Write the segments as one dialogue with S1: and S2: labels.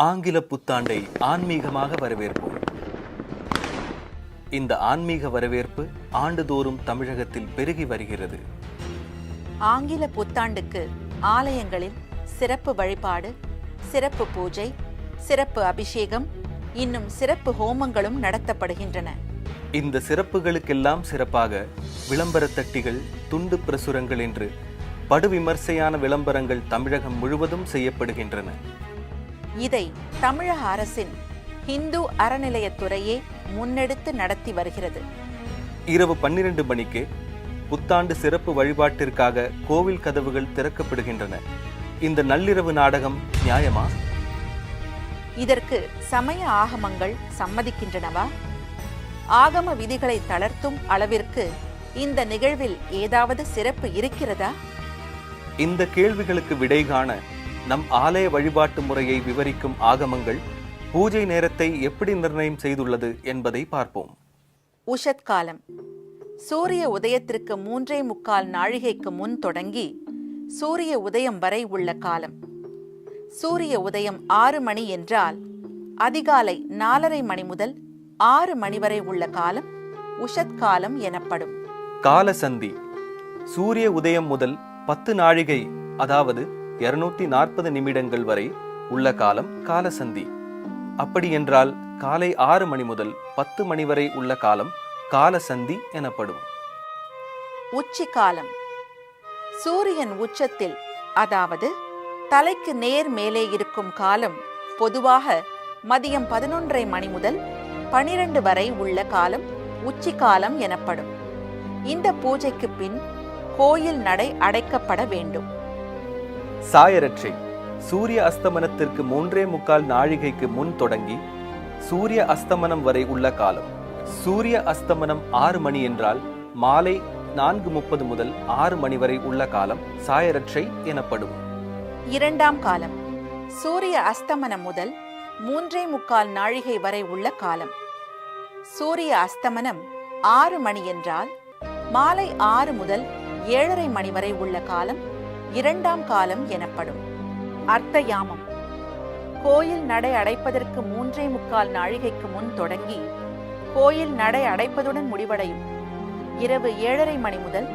S1: ஆங்கில புத்தாண்டை ஆன்மீகமாக வரவேற்போம். இந்த ஆன்மீக வரவேற்பு ஆண்டுதோறும் தமிழகத்தில் பெருகி வருகிறது.
S2: ஆங்கில புத்தாண்டுக்கு ஆலயங்களில் சிறப்பு வழிபாடு சிறப்பு பூஜை சிறப்பு அபிஷேகம் இன்னும் சிறப்பு ஹோமங்களும் நடத்தப்படுகின்றன.
S1: இந்த சிறப்புகளுக்கெல்லாம் சிறப்பாக விளம்பரத் தட்டிகள் துண்டு பிரசுரங்கள் என்று படுவிமர்சையான விளம்பரங்கள் தமிழகம் முழுவதும் செய்யப்படுகின்றன.
S2: இதை தமிழக அரசின் இந்து அறநிலையத்துறையே முன்னெடுத்து நடத்தி வருகிறது.
S1: இரவு பன்னிரண்டு மணிக்கு புத்தாண்டு சிறப்பு வழிபாட்டிற்காக கோவில் கதவுகள் திறக்கப்படுகின்றன. இந்த நள்ளிரவு நாடகம் நியாயமா?
S2: இதற்கு சமய ஆகமங்கள் சம்மதிக்கின்றனவா? ஆகம விதிகளை தளர்த்தும் அளவிற்கு இந்த நிகழ்வில் ஏதாவது சிறப்பு இருக்கிறதா?
S1: இந்த கேள்விகளுக்கு விடை காண நம் ஆலய வழிபாட்டு முறையை விவரிக்கும் ஆகமங்கள் பூஜை நேரத்தை எப்படி நிர்ணயம் செய்துள்ளது என்பதை பார்ப்போம்.
S2: உஷத் காலம் சூரிய உதயத்திற்கு மூன்றே முக்கால் நாழிகைக்கு முன் தொடங்கி சூரிய உதயம் வரை உள்ள காலம். சூரிய உதயம் ஆறு மணி என்றால் அதிகாலை நாலரை மணி முதல் ஆறு மணி வரை உள்ள காலம் உஷத் காலம் எனப்படும்.
S1: காலசந்தி. சூரிய உதயம் முதல் பத்து நாழிகை அதாவது இருநூத்தி நாற்பது நிமிடங்கள் வரை உள்ள காலம் காலசந்தி. அப்படி என்றால் காலை ஆறு மணி முதல் பத்து மணி வரை உள்ள காலம் காலசந்தி எனப்படும்.
S2: உச்சி காலம். சூரியன் உச்சத்தில் அதாவது தலைக்கு நேர் மேலே இருக்கும் காலம் பொதுவாக மதியம் பதினொன்றரை மணி முதல் பனிரெண்டு வரை உள்ள காலம் உச்சி காலம் எனப்படும். இந்த பூஜைக்கு பின் கோயில் நடை அடைக்கப்பட வேண்டும்.
S1: சாயரட்சை. சூரிய அஸ்தமனத்திற்கு மூன்றே முக்கால் நாழிகைக்கு முன் தொடங்கி சூரிய அஸ்தமனம் வரை உள்ள காலம். சூரிய அஸ்தமனம் ஆறு மணி என்றால் மாலை நான்கு முப்பது முதல் ஆறு மணி வரை உள்ள காலம் சாயரட்சை எனப்படும்.
S2: இரண்டாம் காலம். சூரிய அஸ்தமனம் முதல் மூன்றே முக்கால் நாழிகை வரை உள்ள காலம். சூரிய அஸ்தமனம் ஆறு மணி என்றால் மாலை ஆறு முதல் ஏழரை மணி வரை உள்ள காலம் இரண்டாம் காலம் எனப்படும். அர்த்த யாமம் கோயில் நடை அடைப்பதற்கு மூன்றே முக்கால் நாழிகைக்கு முன் தொடங்கி கோயில் நடை அடைப்பதுடன் முடிவடையும். இரவு ஏழரை மணி முதல்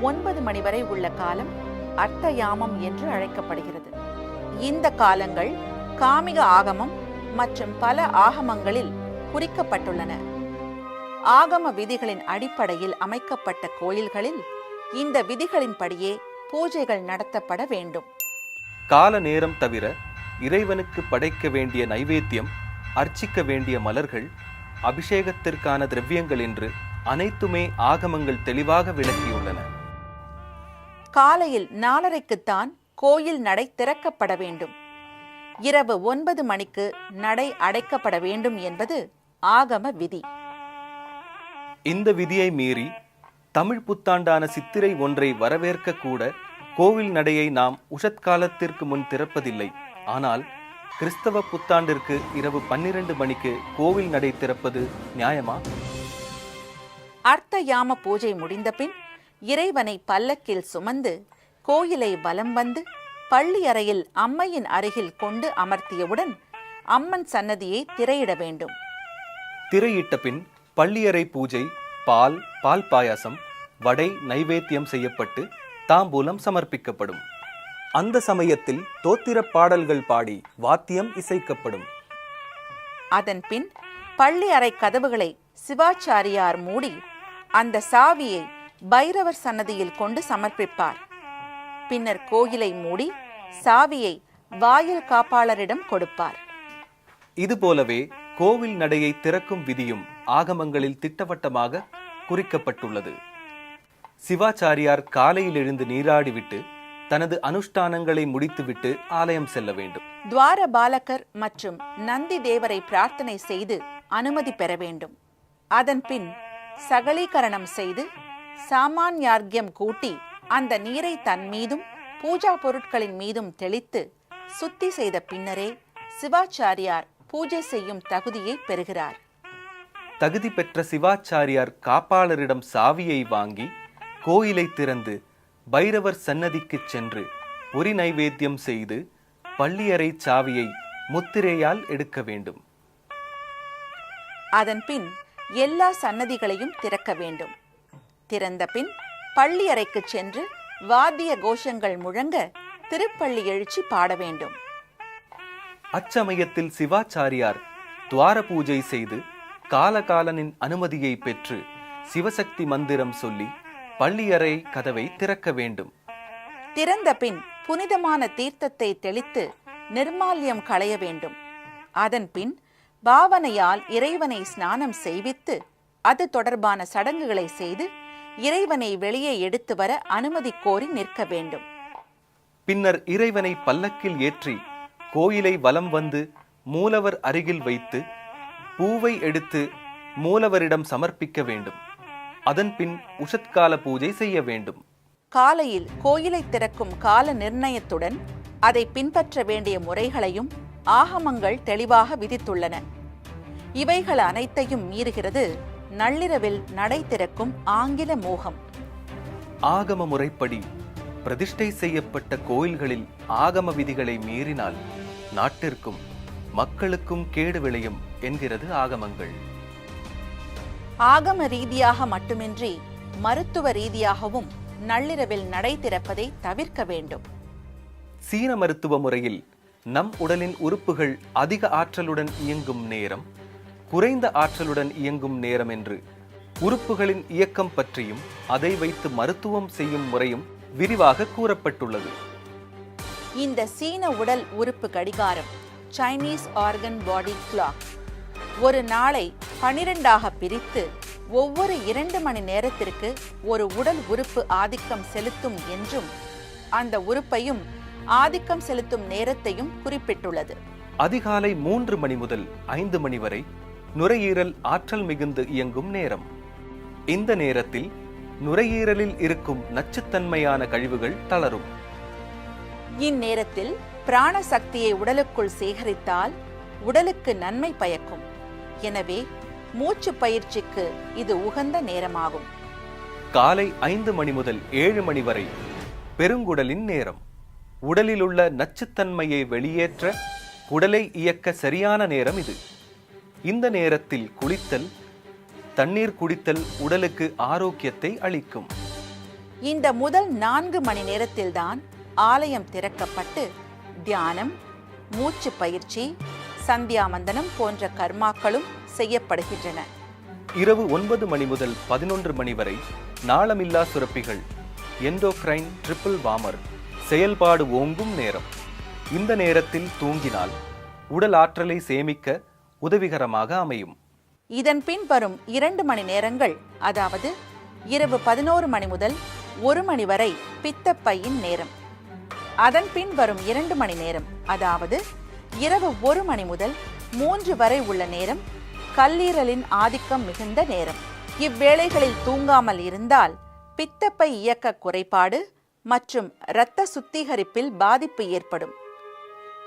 S2: ஒன்பது மணி வரை உள்ள காலம் அர்த்த யாமம் என்று அழைக்கப்படுகிறது. இந்த காலங்கள் காமிக ஆகமம் மற்றும் பல ஆகமங்களில் குறிக்கப்பட்டுள்ளன. ஆகம விதிகளின் அடிப்படையில் அமைக்கப்பட்ட கோயில்களில் இந்த விதிகளின்படியே பூஜைகள் நடத்தப்பட வேண்டும்.
S1: கால நேரம் தவிர இறைவனுக்கு படைக்க வேண்டிய நைவேத்தியம் அர்ச்சிக்க வேண்டிய மலர்கள் அபிஷேகத்திற்கான திரவியங்கள் என்று அனைத்துமே ஆகமங்கள் தெளிவாக விளக்கியுள்ளன.
S2: காலையில் நாலரைக்குத்தான் கோயில் நடை திறக்கப்பட வேண்டும். இரவு ஒன்பது மணிக்கு நடை அடைக்கப்பட வேண்டும் என்பது ஆகம விதி.
S1: இந்த விதியை மீறி தமிழ் புத்தாண்டான சித்திரை ஒன்றை வரவேற்க கூட கோவில் நடையை நாம் உஷத்காலத்திற்கு முன் திறப்பதில்லை. ஆனால் கிறிஸ்தவ புத்தாண்டிற்கு இரவு பன்னிரண்டு மணிக்கு கோவில் நடை திறப்பது நியாயமா?
S2: அர்த்த யாம பூஜை முடிந்தபின் இறைவனை பல்லக்கில் சுமந்து கோயிலை வலம் வந்து பள்ளி அறையில் அம்மையின் அருகில் கொண்டு அமர்த்தியவுடன் அம்மன் சன்னதியை திரையிட வேண்டும்.
S1: திரையிட்ட பின் பள்ளியறை பூஜை பால் பால் பாயாசம் வடை நைவேத்தியம் செய்யப்பட்டு தாம்பூலம் சமர்ப்பிக்கப்படும். அந்த சமயத்தில் தோத்திர பாடல்கள் பாடி வாத்தியம் இசைக்கப்படும்.
S2: அதன் பின் பள்ளி அறை கதவுகளை சிவாச்சாரியார் மூடி அந்த சாவியை பைரவர் சன்னதியில் கொண்டு சமர்ப்பிப்பார். பின்னர் கோயிலை மூடி சாவியை வாயில் காப்பாளரிடம் கொடுப்பார்.
S1: இதுபோலவே கோவில் நடையை திறக்கும் விதியும் ஆகமங்களில் திட்டவட்டமாக குறிக்கப்பட்டுள்ளது. சிவாச்சாரியார் காலையில் எழுந்து நீராடிவிட்டு தனது அனுஷ்டானங்களை முடித்துவிட்டு ஆலயம் செல்ல வேண்டும்.
S2: துவார பாலகர் மற்றும் நந்தி தேவரை பிரார்த்தனை செய்து அனுமதி பெற வேண்டும். அதன் பின் சகலீகரணம் செய்து சாமான்யார்க்கியம் கூட்டி அந்த நீரை தன் மீதும் பூஜா பொருட்களின் மீதும் தெளித்து சுத்தி செய்த பின்னரே சிவாச்சாரியார் பூஜை செய்யும் தகுதியை பெறுகிறார்.
S1: தகுதி பெற்ற சிவாச்சாரியார் காப்பாளரிடம் சாவியை வாங்கி கோயிலை திறந்து பைரவர் சன்னதிக்குச் சென்று பொறி நைவேத்தியம் செய்து பள்ளியறை சாவியை முத்திரையால் எடுக்க வேண்டும்.
S2: அதன்பின் எல்லா சன்னதிகளையும் திறக்க வேண்டும். திறந்த பின் பள்ளி அறைக்கு சென்று வாத்திய கோஷங்கள் முழங்க திருப்பள்ளி எழுச்சி பாட வேண்டும்.
S1: அச்சமயத்தில் சிவாச்சாரியார் துவார பூஜை செய்து காலகாலனின் அனுமதியை பெற்று சிவசக்தி மந்திரம் சொல்லி பள்ளியறை கதவை திறக்க வேண்டும்.
S2: திறந்த பின் புனிதமான தீர்த்தத்தை தெளித்து நிர்மால்யம் களைய வேண்டும். அதன் பின் பாவனையால் இறைவனை ஸ்நானம் செய்வித்து அது தொடர்பான சடங்குகளை செய்து இறைவனை வெளியே எடுத்து வர அனுமதி கோரி நிற்க வேண்டும்.
S1: பின்னர் இறைவனை பல்லக்கில் ஏற்றி கோயிலை வலம் வந்து மூலவர் அருகில் வைத்து பூவை எடுத்து மூலவரிடம் சமர்ப்பிக்க வேண்டும். அதன்பின் உஷத்கால பூஜை செய்ய வேண்டும்.
S2: காலையில் கோயிலை திறக்கும் கால நிர்ணயத்துடன் அதை பின்பற்ற வேண்டிய முறைகளையும் ஆகமங்கள் தெளிவாக விதித்துள்ளன. இவைகள் அனைத்தையும் மீறுகிறது நள்ளிரவில் நடை திறக்கும் ஆங்கில மோகம்.
S1: ஆகம முறைப்படி பிரதிஷ்டை செய்யப்பட்ட கோயில்களில் ஆகம விதிகளை மீறினால் நாட்டிற்கும் மக்களுக்கும் கேடு விளையும். என்கிறது ஆகமங்கள்.
S2: ஆகம ரீதியாக மட்டுமின்றி மருத்துவ ரீதியாகவும் நள்ளிரவில் நடை திறப்பதை தவிர்க்க வேண்டும்.
S1: சீன மருத்துவ முறையில் நம் உடலின் உறுப்புகள் அதிக ஆற்றலுடன் இயங்கும் நேரம் குறைந்த ஆற்றலுடன் இயங்கும் நேரம் என்று உறுப்புகளின் இயக்கம் பற்றியும் அதை வைத்து மருத்துவம் செய்யும் முறையும் விரிவாக கூறப்பட்டுள்ளது.
S2: இந்த சீன உடல் உறுப்பு கடிகாரம் சைனீஸ் ஆர்கன் பாடி கிளாக் ஒரு நாளை பனிரெண்டாக பிரித்து ஒவ்வொரு இரண்டு மணி நேரத்திற்கு ஒரு உடல் உறுப்பு ஆதிக்கம் செலுத்தும் என்றும் அந்த உறுப்பையும் ஆதிக்கம் செலுத்தும் நேரத்தையும் குறிப்பிட்டுள்ளது.
S1: அதிகாலை மூன்று மணி முதல் ஐந்து மணி வரை நுரையீரல் ஆற்றல் மிகுந்து இயங்கும் நேரம். இந்த நேரத்தில் நுரையீரலில் இருக்கும் நச்சுத்தன்மையான கழிவுகள் தளரும்.
S2: இந்நேரத்தில் பிராண சக்தியை உடலுக்குள் சேகரித்தால் உடலுக்கு நன்மை பயக்கும். எனவே மூச்சு பயிற்சிக்கு இது உகந்த நேரமாகும்.
S1: காலை ஐந்து மணி முதல் ஏழு மணி வரை பெருங்குடலின் நேரம். உடலிலுள்ள நச்சுத்தன்மையை வெளியேற்ற உடலை இயக்க சரியான நேரம் இது. இந்த நேரத்தில் குளித்தல் தண்ணீர் குடித்தல் உடலுக்கு ஆரோக்கியத்தை அளிக்கும்.
S2: இந்த முதல் நான்கு மணி நேரத்தில்தான் ஆலயம் திறக்கப்பட்டு தியானம் மூச்சு பயிற்சி சந்தியாவந்தனம் போன்ற கர்மாக்களும் செய்யப்படுகின்றன.
S1: இரவு ஒன்பது மணி முதல் பதினொன்று மணி வரை நாளமில்லா சுரப்பிகள் எண்டோக்ரைன் ட்ரிபிள் வாமர் செயல்பாடு ஓங்கும் நேரம். இந்த நேரத்தில் தூங்கினால் உடல் ஆற்றலை சேமிக்க உதவிகரமாக அமையும்.
S2: இதன் பின் வரும் இரண்டு மணி நேரங்கள் அதாவது இரவு பதினோரு மணி முதல் ஒரு மணி வரை பித்தப்பையின் நேரம். அதன் பின் வரும் இரண்டு மணி நேரம் அதாவது இரவு ஒரு மணி முதல் மூன்று வரை உள்ள நேரம் கல்லீரலின் ஆதிக்கம் மிகுந்த நேரம். இவ்வேளைகளில் தூங்காமல் இருந்தால் பித்தப்பை இயக்க குறைபாடு மற்றும் இரத்த சுத்திகரிப்பில் பாதிப்பு ஏற்படும்.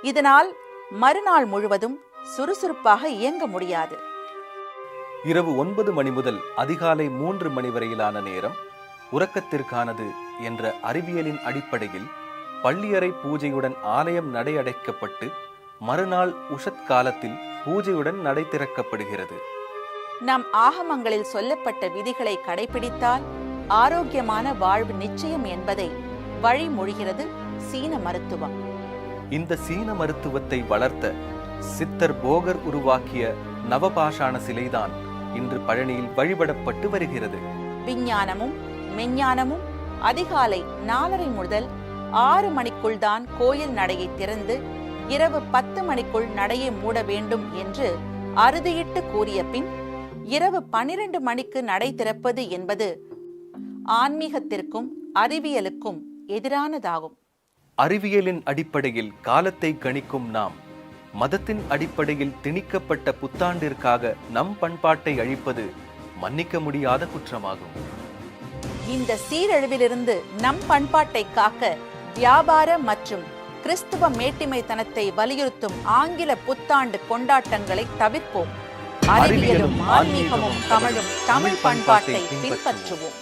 S2: இதனால் மறுநாள் முழுவதும் சுறுசுறுப்பாக இயங்க முடியாது.
S1: இரவு ஒன்பது மணி முதல் அதிகாலை மூன்று மணி வரையிலான நேரம் உறக்கத்திற்கானது என்ற அறிவியலின் அடிப்படையில் பள்ளியறை பூஜையுடன் ஆலயம் நடையடைக்கப்பட்டு மறுநாள் உஷத் காலத்தில் பூஜையுடன் நடை திறக்கப்படுகிறது.
S2: நம் ஆகமங்களில் சொல்லப்பட்ட விதிகளை கடைபிடித்தால் ஆரோக்கியமான வாழ்வு நிச்சயம் என்பதை வழிமொழிகிறது சீன மருத்துவம்.
S1: இந்த சீன மருத்துவத்தை வளர்த்த சித்தர் போகர் உருவாக்கிய நவபாஷாண சிலைதான் இன்று பழனியில் வழிபடப்பட்டு வருகிறது.
S2: விஞ்ஞானமும் மெஞ்ஞானமும் அதிகாலை நாலரை முதல் ஆறு மணிக்குள் தான் கோயில் நடையை திறந்து இரவு பத்து மணிக்குள் நடையை மூட வேண்டும் என்று அறுதியிட்டு கூறிய பின் இரவு பனிரெண்டு மணிக்கு நடை திறப்பது என்பது ஆன்மீகத்திற்கும் அறிவியலுக்கும் எதிரானதாகும்.
S1: அறிவியலின் அடிப்படையில் காலத்தை கணிக்கும் நாம் மதத்தின் அடிப்படையில் திணிக்கப்பட்ட புத்தாண்டிற்காக நம் பண்பாட்டை அழிப்பது மன்னிக்க முடியாத குற்றமாகும்.
S2: இந்த சீரழிவிலிருந்து நம் பண்பாட்டை காக்க வியாபார மற்றும் கிறிஸ்துவ மேட்டிமைத்தனத்தை வலியுறுத்தும் ஆங்கில புத்தாண்டு கொண்டாட்டங்களை தவிர்ப்போம். அறிவியலும் ஆன்மீகமும் தமிழும் தமிழ் பண்பாட்டை பின்பற்றுவோம்.